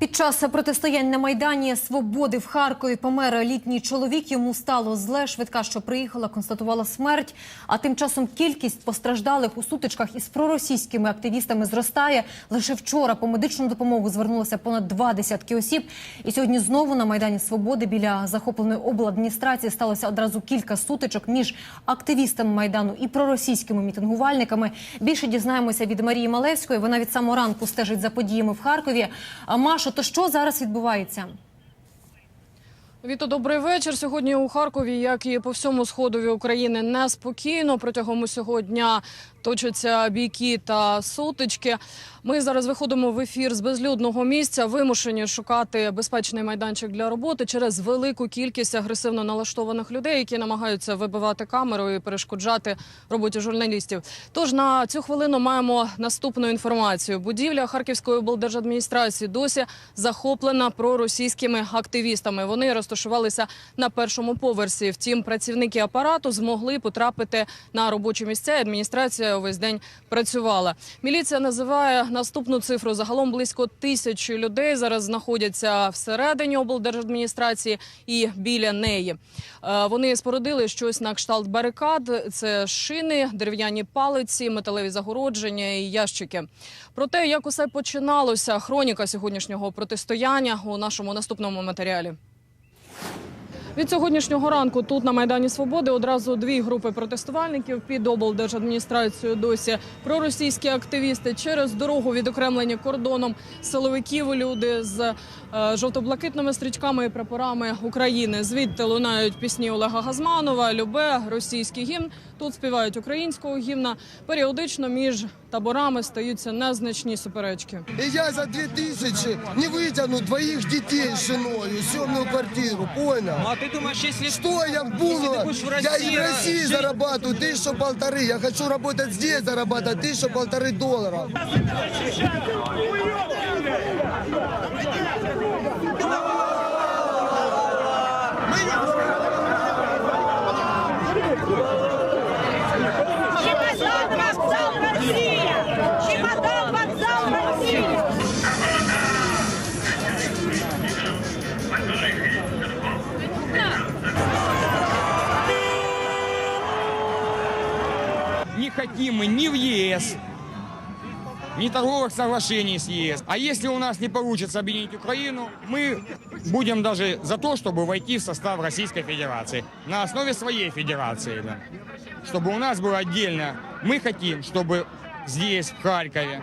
Під час протистоянь на майдані свободи в Харкові помер літній чоловік. Йому стало зле. Швидка, що приїхала, констатувала смерть. А тим часом кількість постраждалих у сутичках із проросійськими активістами зростає. Лише вчора по медичну допомогу звернулося понад два десятки осіб. І сьогодні знову на майдані Свободи біля захопленої обладміністрації сталося одразу кілька сутичок між активістами майдану і проросійськими мітингувальниками. Більше дізнаємося від Марії Малевської. Вона від самого ранку стежить за подіями в Харкові. А Машо, то що зараз відбувається? Віто, добрий вечір. Сьогодні у Харкові, як і по всьому сходові України, неспокійно. Протягом усього дня точаться бійки та сутички. Ми зараз виходимо в ефір з безлюдного місця, вимушені шукати безпечний майданчик для роботи через велику кількість агресивно налаштованих людей, які намагаються вибивати камеру і перешкоджати роботі журналістів. Тож на цю хвилину маємо наступну інформацію. Будівля Харківської облдержадміністрації досі захоплена проросійськими активістами. Вони розташувалися на першому поверсі. Втім, працівники апарату змогли потрапити на робочі місця. і Адміністрація увесь день працювала. Міліція називає наступну цифру. Загалом близько тисячі людей зараз знаходяться всередині облдержадміністрації і біля неї. Е, Вони спорудили щось на кшталт барикад. Це шини, дерев'яні палиці, металеві загородження і ящики. Про те, як усе починалося, хроніка сьогоднішнього протистояння у нашому наступному матеріалі. Від сьогоднішнього ранку тут на майдані Свободи одразу дві групи протестувальників під облдержадміністрацією. Досі проросійські активісти через дорогу відокремлені кордоном силовиків. Люди з е, жовто-блакитними стрічками і прапорами України. Звідти лунають пісні Олега Газманова, Любе, російський гімн. Тут співають українського гімна. Періодично між таборами стаються незначні суперечки. И я за 2000 не вытяну двоих детей с женой, съемную квартиру, понял? Ну а ты думаешь, если Что я буду? Если ты будешь в я России, и в России а, зарабатываю тысячу полторы. Я хочу работать здесь, зарабатывать тысячу полторы долларов. Чемодан, хотим мы ни в ЕС, ни торговых соглашений с ЕС. А если у нас не получится объединить Украину, мы будем даже за то, чтобы войти в состав Российской Федерации. На основе своей федерации. Да. Чтобы у нас было отдельно. Мы хотим, чтобы здесь, в Харькове,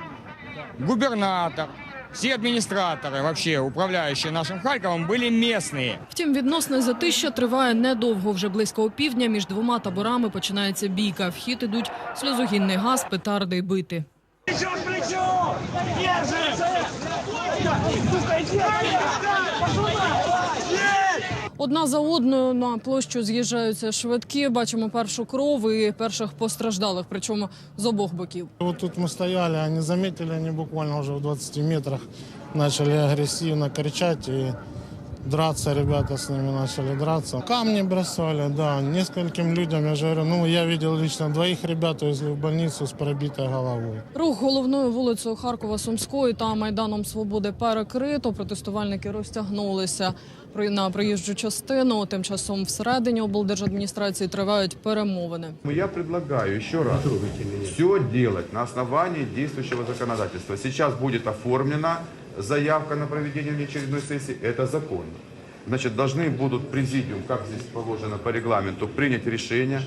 губернатор, все администраторы, вообще управляющие нашим Харьковом, были местные. Втім, відносне затища триває недовго. Вже близько опівдня між двома таборами починається бійка. В хід ідуть сльозогінний газ, петарди й бити. Плечо к плечу! Держи! Одна за одною на площу з'їжджаються швидкі. Бачимо першу кров і перших постраждалих, причому з обох боків. От тут ми стояли, вони замітили, вони буквально вже в 20 метрах почали агресивно кричати. и драться, ребята с ними начали драться. Камни бросали, да, нескольким людям, я же говорю, ну, я видел лично двоих ребят увезли в больницу с пробитой головой. Рух головною вулицею Харкова Сумської та майданом Свободи перекрито. Протестувальники розтягнулися на проїжджу частину. Тим часом всередині облдержадміністрації тривають перемовини. Я предлагаю еще раз все делать на основании действующего законодательства. Сейчас будет оформлена заявка на проведение внеочередной сессии. Это законно. Значит, должны будут президиум, как здесь положено по регламенту, принять решение,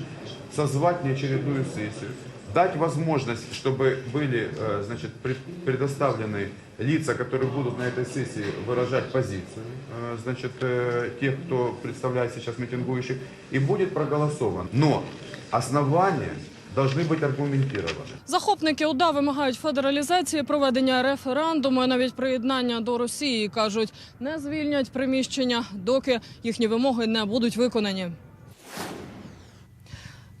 созвать внеочередную сессию, дать возможность, чтобы были э, значит, пред- предоставлены лица, которые будут на этой сессии выражать позицию, э, значит, э, тех, кто представляет сейчас митингующих, и будет проголосован. Но основания должны быть аргументированы. Захопники ОДА вимагають федералізації, проведення референдуму, і навіть приєднання до Росії. кажуть, не звільнять приміщення, доки їхні вимоги не будуть виконані.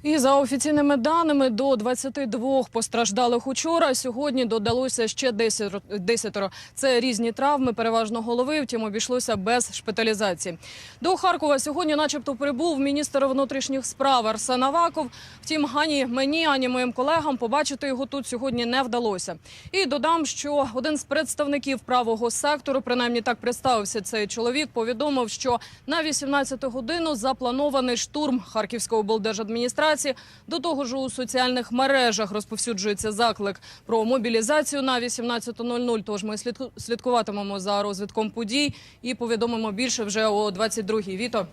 І за офіційними даними, до 22 постраждалих учора. Сьогодні додалося ще 10. 10. Це різні травми, переважно голови, втім обійшлося без шпиталізації. До Харкова сьогодні начебто прибув міністр внутрішніх справ Арсен Аваков. Втім, ані мені, ані моїм колегам побачити його тут сьогодні не вдалося. І додам, що один з представників правого сектору, принаймні так представився цей чоловік, повідомив, що на 18 годину запланований штурм Харківської облдержадміністрації. До того ж, у соціальних мережах розповсюджується заклик про мобілізацію на 18.00. Тож ми слідку- слідкуватимемо за розвитком подій і повідомимо більше вже о 22.00. Віто.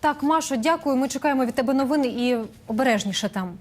Так, Машо, дякую. Ми чекаємо від тебе новини і обережніше там.